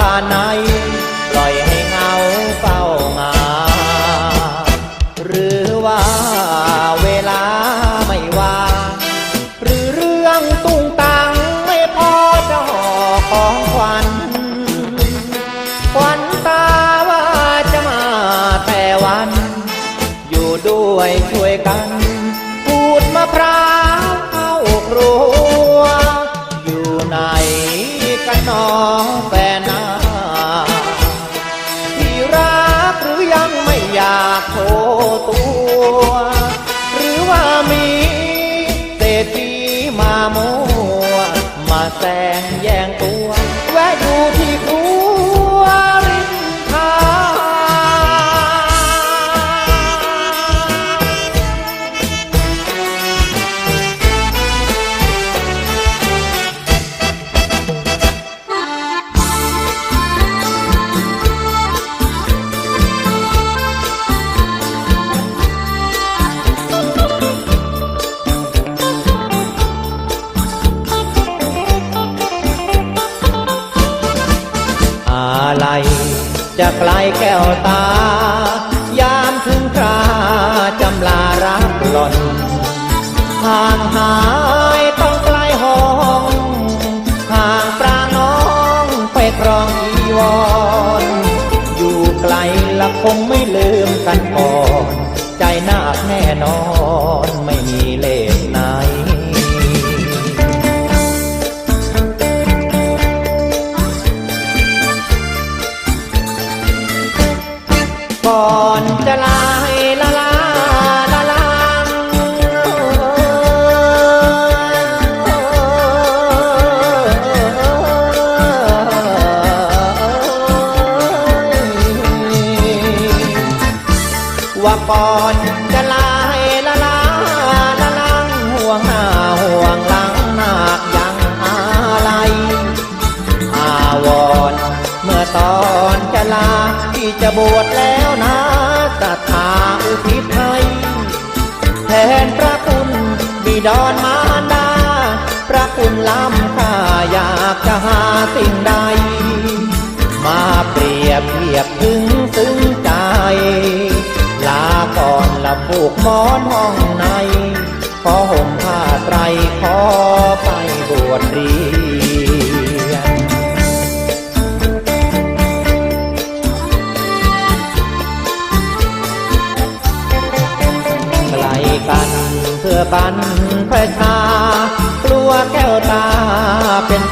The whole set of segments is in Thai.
น้าบ้านไหน ใจลาก่อนละผูกหมอนห้องในอไปบวชเรียนไกลกันเพื่อบันประชากลัวแก้วตาเป็น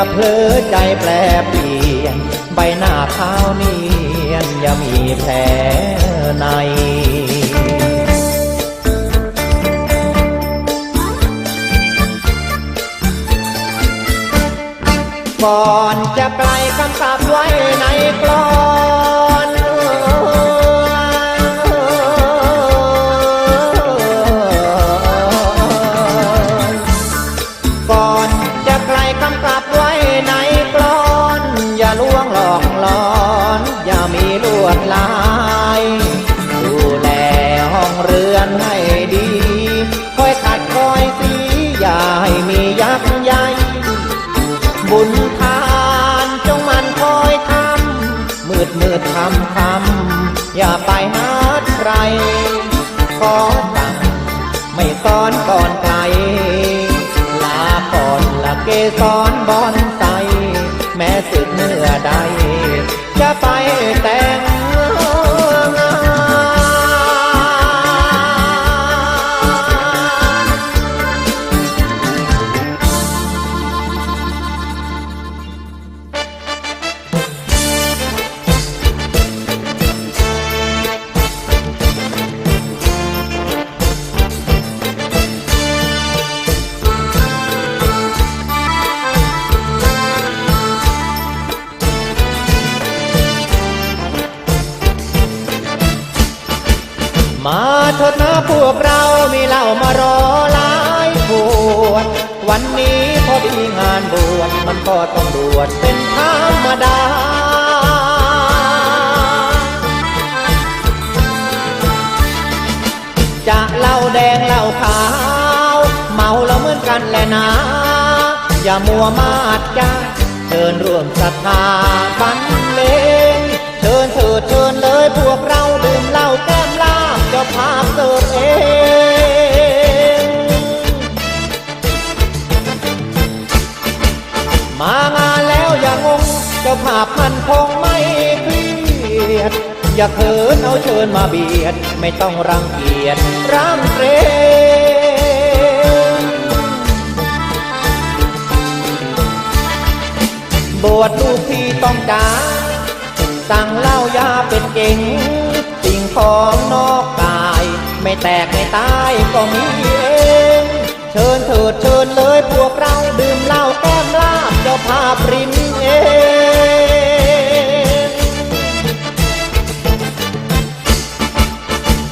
ละเพลอใจแปรเปลี่ยน ใบหน้าขาวเนียนอย่ามีแผลในก่อนจะไกลคำกับไว้ มีลวดลาย ดูแลห้องเรือนให้ดี คอยขัดคอยสีอย่าให้มียักษ์ใหญ่บุญทานจงมันคอยทำมืดมืดคำคำอย่าไปนัดใคร ขอสั่งไม่ซ้อนก่อนไกลลาก่อนละเกสรบอนใสแม้สึกเมื่อใด จะไปแต่ง พวกเรามีเหล่ามารอหลายขวด วันนี้พอดีงานบวชมันก็ต้องบวชเป็นธรรมดาจะเหล้าแดงเหล้าขาว เมาแล้วเหมือนกันแหละนะ อย่ามัวมาดยาเชิญร่วมศรัทธาบันเลงเชิญเถิดเชิญเลยพวกเรา ภาพเสิร์ฟเองมางานแล้วอย่างงเจ้าภาพมันคงไม่เครียด อย่าเขินเอาเชิญมาเบียด ไม่ต้องรังเกียจร่ำเรงบวชลูกพี่ต้องจ้าสั่งเหล้ายาเป็นเก่งสิ่งของนอกกายไม่ แตกไม่ตายก็มีเองเชิญเถิดเชิญเลยพวกเราดื่มเหล้าแก้มลาบเจ้าภาพรินเอง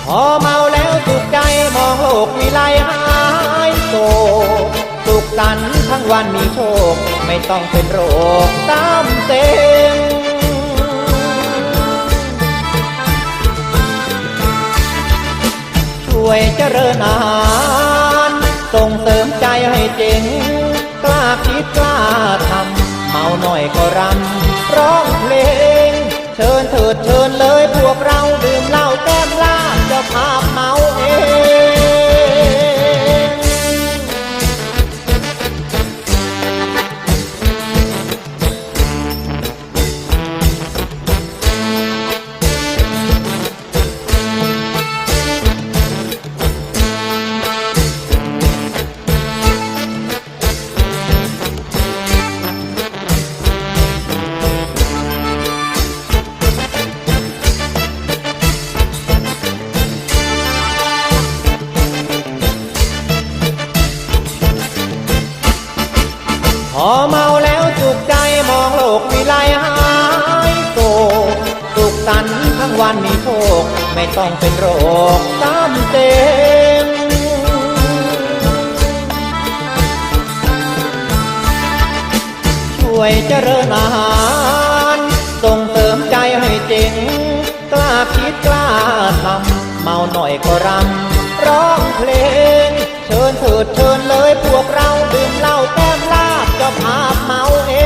พอเมาแล้วสุขใจมองโลกวิไลหายโศกสุขสันต์ทั้งวันมีโชค ไม่ต้องเป็นโรคตามเต็ง วยเจริญอาหารส่งเสริมใจให้เจ๋งกล้าคิดกล้าทำเมาหน่อยก็รำร้องเพลง เชิญเถิดเชิญเลยพวกเราดื่มเหล้าแก้ เจ๋งกล้าคิดกล้าทำเมาหน่อยก็รำร้องเพลง เชิญเถิดเชิญเลยพวกเราดื่มเหล้าแต้มลาบเจ้าภาพเมาเอง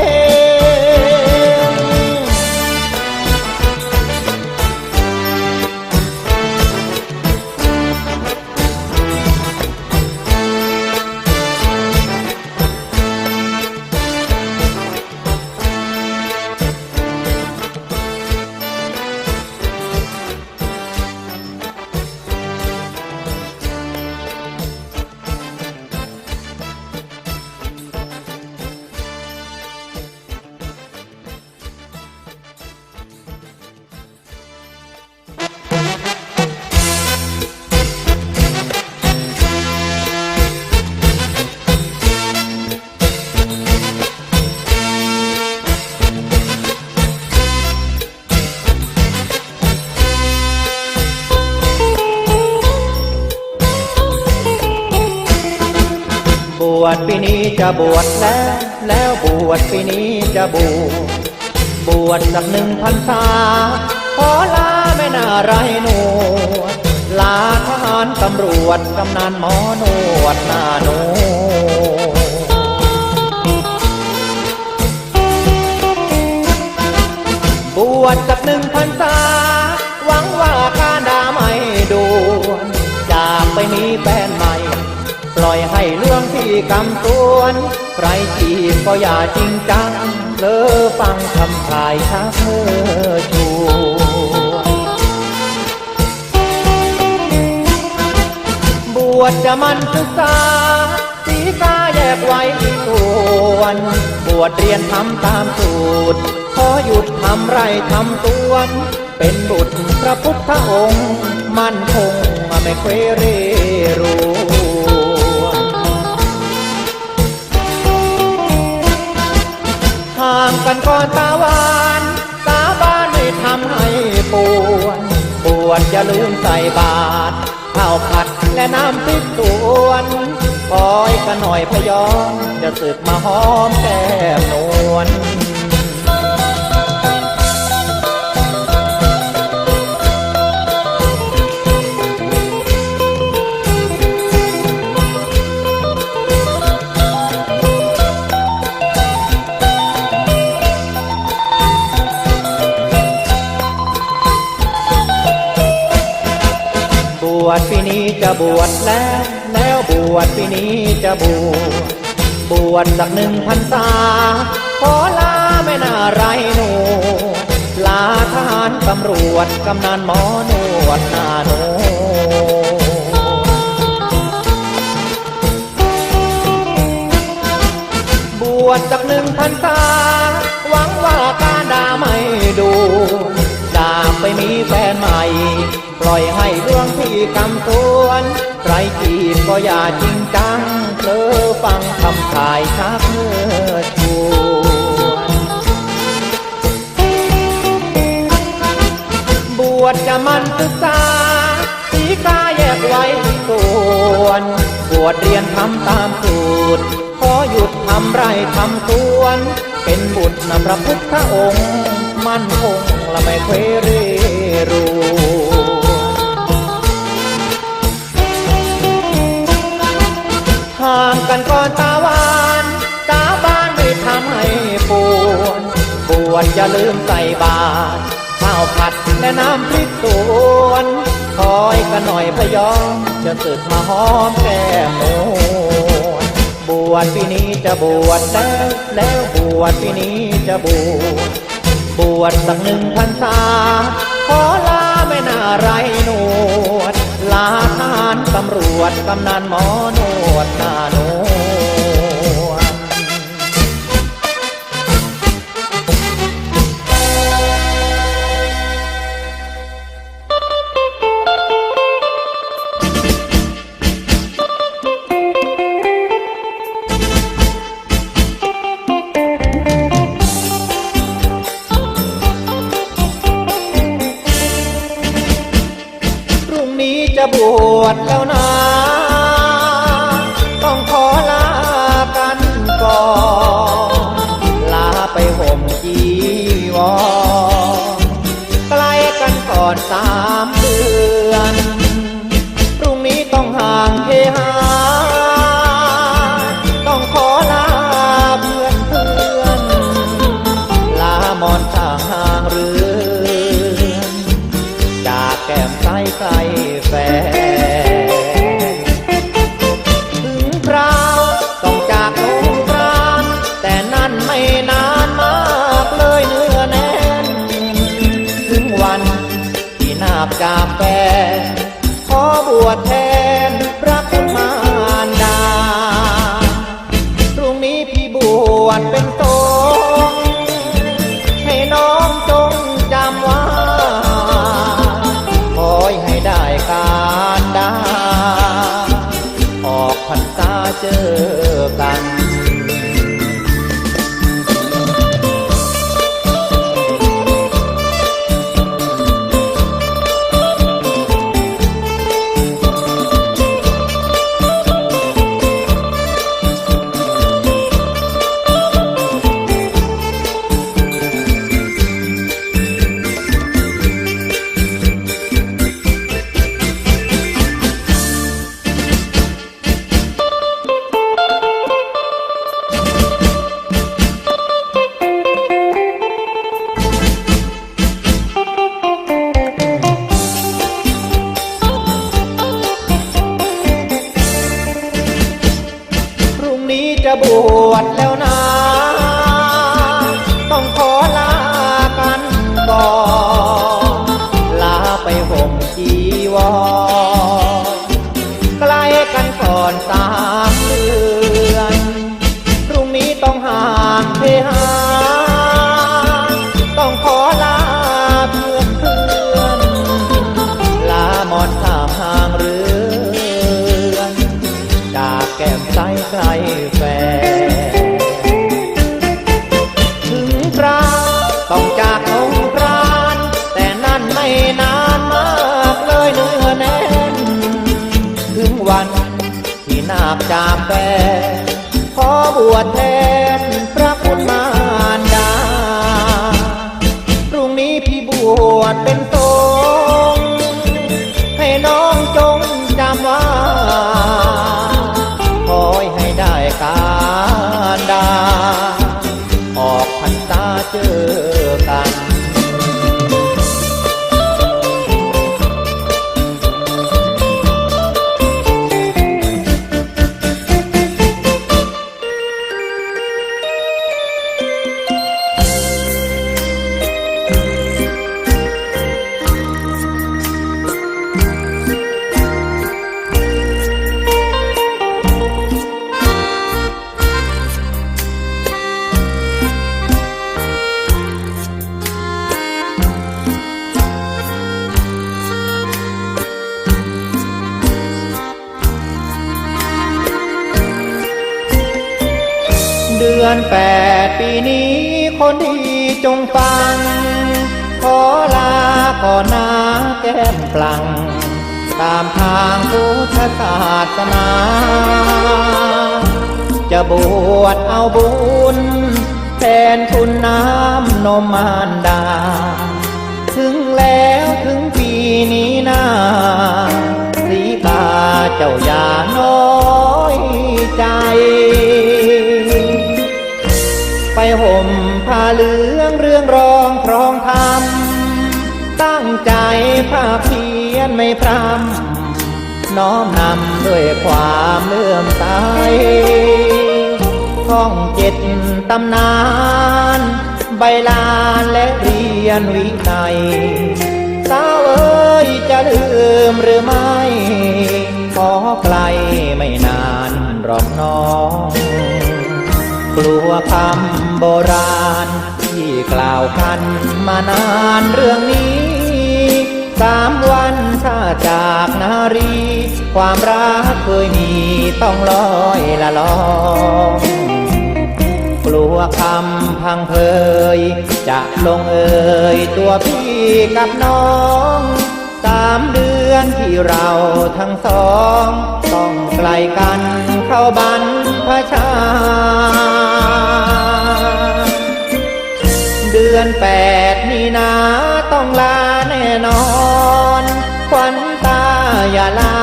ชปีนี้จะบวชแล้ว แล้วบวชปีนี้จะบวชบวชสักหนึ่งพรรษา ขอลาแม่น่าไรหนวดลาทหารตำรวจกำนันหมอนวดหน้าหนวดบวชสักหนึ่งพรรษา กำตวนใครจีบก็อย่าจริงจังเลอฟังคำขายชักเมื่อชวนบวชจะมันศึกษาสีกาแยกไว้ที่ส่วน บวชเรียนทำตามสูตร ขอหยุดทำไรทำตวน เป็นบุตรพระพุทธองค์ มั่นคงไม่เคยเรรางกันก่อนตาหวาน สาบานไม่ทำให้ปวดปวดอย่าลืมใส่บาตรข้าวผัดและน้ำติดตวนคอยกันหน่อยพยองจะสึกมาหอมแก้มนวล วชปีนี้จะบวชแล้ว แล้วบวชปีนี้จะบวชบวชสักหนึ่งพรรษา ขอลาไม่น่าไรหนวดลาทหารตำรวจกำนันหมอนวดนาโนบวชสักหนึ่งพรรษา หวังว่าการดาไม่ดู มีแฟนใหม่ ปล่อยให้เรื่องที่กำตวนใครจีบก็อย่าจริงจังเพลอฟังคำขายชักเมื่อชวบวชจะมันศึกษาสีกาแยกไว้ส่วน บวชเรียนทำตามสูตร ขอหยุดทำไรทำสวน เป็นบุตรนพระพุทธองค์ มั่นคง และไม่เคยเรรูห่างกันก่อนตาหวานตาบ้านไม่ทำให้ปวนบวชอย่าลืมใส่บาตรข้าวผัดและน้ำพริกสวนคอยกันหน่อยพยอมจะสึกมาหอมแก้มนบวชปีนี้จะบวชแล้วแล้วบวชปีนี้จะบวช วชสักหนึ่งพรรษา ขอลาไม่น่าไรหนวด ลาทานตำรวจกำนันหมอนวดหน้าโนว วชแล้วนะ เดือนแปดปีนี้คนดีจงฟัง ขอลาก่อนนาแก้มปลัง ตามทางพุทธศาสนา จะบวชเอาบุญแทนคุณน้ำนมมารดา ถึงแล้วถึงปีนี้นาสีกาเจ้าอย่าน้อยใจ ไปห่มผ้าเหลืองเรื่องรองครองธรรม ตั้งใจภาเพียนไม่พรำน้อมนำด้วยความเลื่อมใสท่องเจ็ดตำนาน ใบลานและเรียนวินัยสาวเอ้ โบราณ ที่กล่าวกันมานานเรื่องนี้สามวันถ้าจากนารี ความรักเคยมีต้องลอยละลองกลัวคำพังเพย จะลงเอ่ยตัวพี่กับน้องสามเดือนที่เราทั้งสอง ต้องไกลกันเข้าบรรพชา ดือนแปดนี่นาต้องลาแน่นอน ควันตาอย่าลา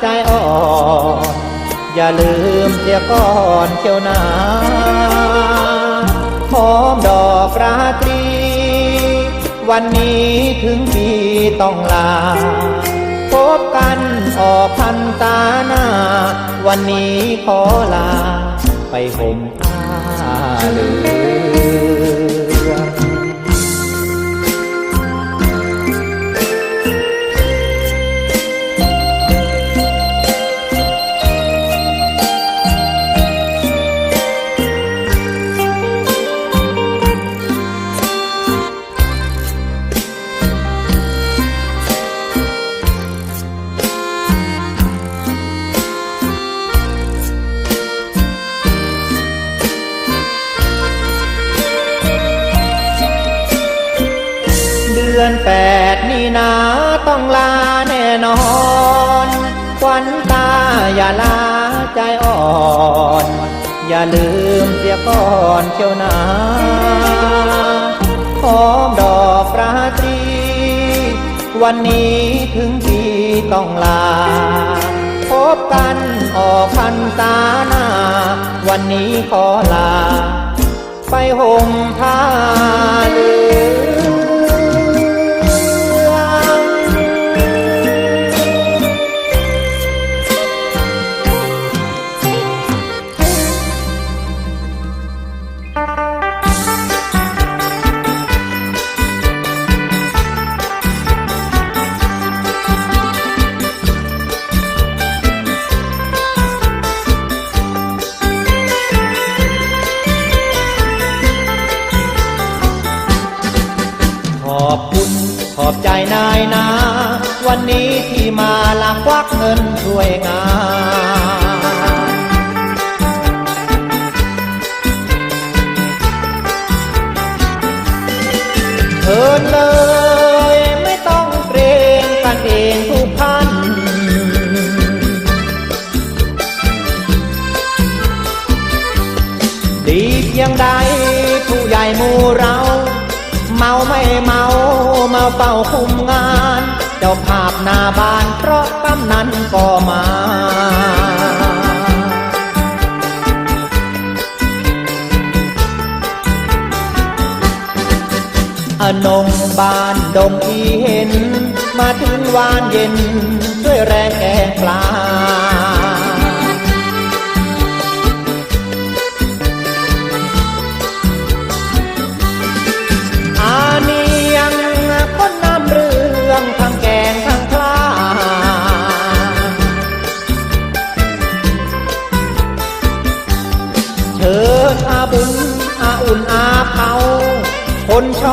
ใจอ่อนอย่าลืมเสียก่อนเชียวนาหอมดอกราตรี วันนี้ถึงปีต้องลา พบกันออกพันตาหน้า วันนี้ขอลา ไปห่มผ้าเหลือง อนแปดนี่นาต้องลาแน่นอนควันตาอย่าลาใจอ่อน อย่าลืมเสียก่อนเชียวนาหอมดอกราตรี วันนี้ถึงปีต้องลา พบกันออกพันตาหน้า วันนี้ขอลา ไปห่มผ้าเหลือ ใจนายนา วันนี้ที่มาลักควักเงินช่วยงาน คุมงาน เจ้าภาพหน้าบ้านเพราะกำนันก็มาอนงบานดงที่เห็น มาถึงวานเย็น ด้วยแรงแกงปลา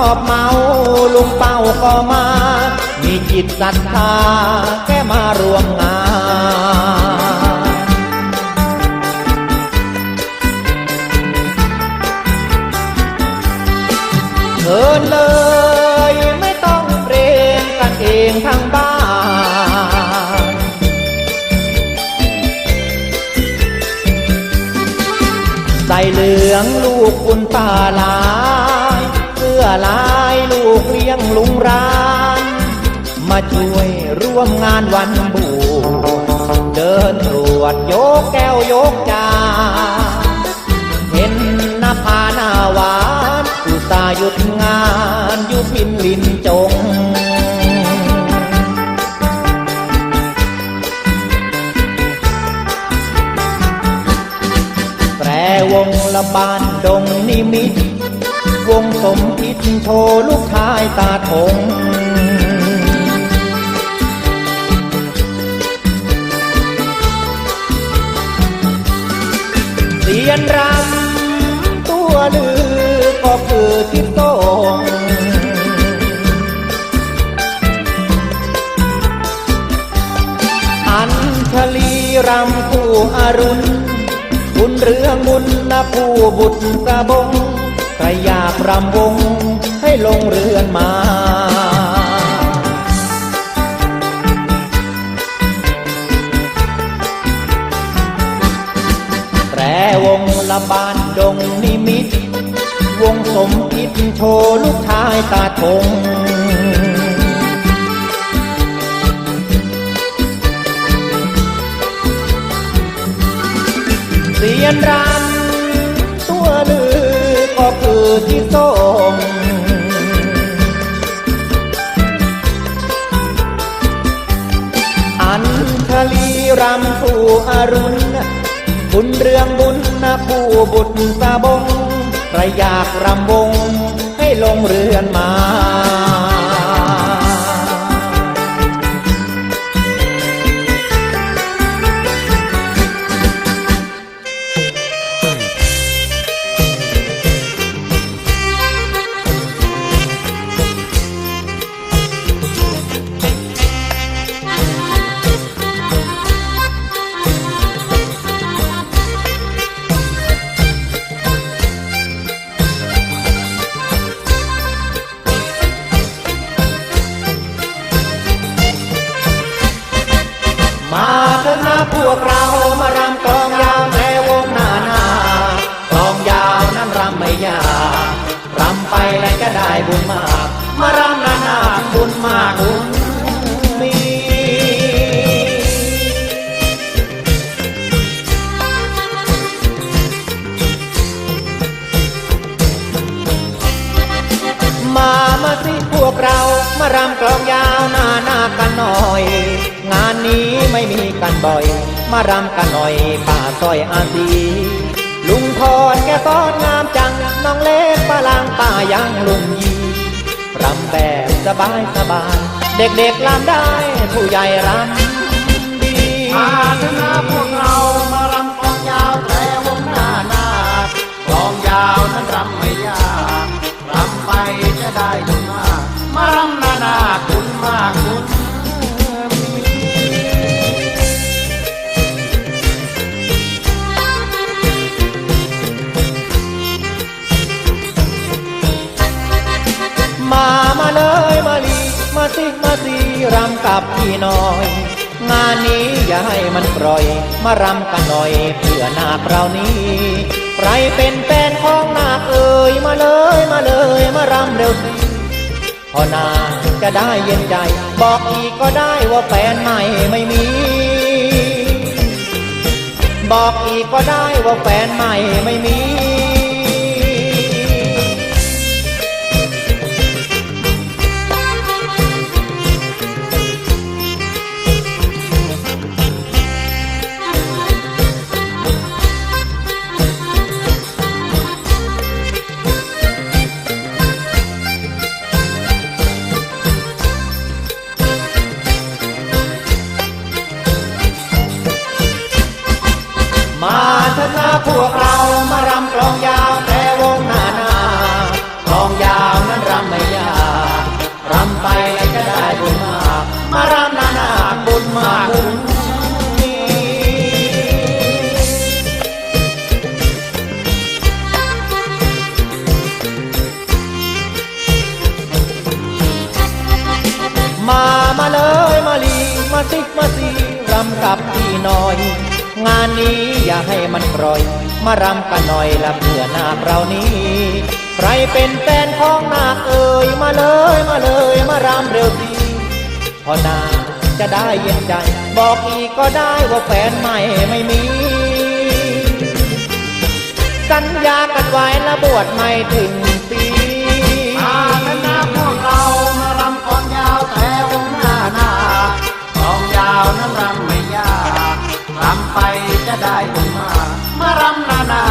อบเมาลุงเป้าก็มา มีจิตศรัทธาแค่มารวมงานเชิญเลยไม่ต้องเกรงกันเองทางบ้านใส่เหลืองลูกคุณป้าลา ลายลูกเลี้ยงลุงราน มาช่วยร่วมงานวันบูเดินตรวจยกแก้วยกจานเห็นหน้าผาหน้าหวานอุตส่าห์หยุดงานอยู่พินลินจงแตรวงละบานดงนิมิต วงสมพิษโชลูกชายตาทงเสียนรำตัวลือก็คือทิศตงอัญชลีรำคู่อรุณบุญเรืองบุญนะผู้บุตรกระบง ใครอยากรำวงให้ลงเรือนมาแตรวงละบานดงนิมิต วงสมพิษโชลูกชายตาทงเสียนรำตัวลือก็ คือที่ทรงอัญชลีรำผู้อรุณ บุญเรื่องบุญนะผู้บุตรตาบงใครอยากรำวงให้ลงเรือนมา แบบสบายสบายเด็กๆรำได้ผู้ใหญ่รำดีมาชนะพวกเรามารำกลองยาวแต่วงหน้านากลองยาวนั้นรำไม่ยากรำไปจะได้บุญมา สิมาสีรำกับพี่น้อย งานนี้อย่าให้มันปล่อย มารำกันหน่อยเพื่อนาคเรานี้ ใครเป็นแฟนของนาคเอ่ยมาเลยมาเลยมารำเร็วสิพอนาคจะได้เย็นใจ บอกอีกก็ได้ว่าแฟนใหม่ไม่มี บอกอีกก็ได้ว่าแฟนใหม่ไม่มี น่อย งานนี้อย่าให้มันปล่อย มารำกันหน่อยละเพื่อนาคเรานี้ ใครเป็นแฟนของนาคเอ่ยมาเลยมาเลยมารำเร็วดีพอนาจะได้เย็นใจ บอกอีกก็ได้ว่าแฟนใหม่ไม่มี สัญญากันไว้ละบวชไม่ถึงปีมากันนะพวกเรามารำกองยาวแต่วงหน้าหน้ากองยาวนั้นรำรำ ไปจะได้บุมามารำนานา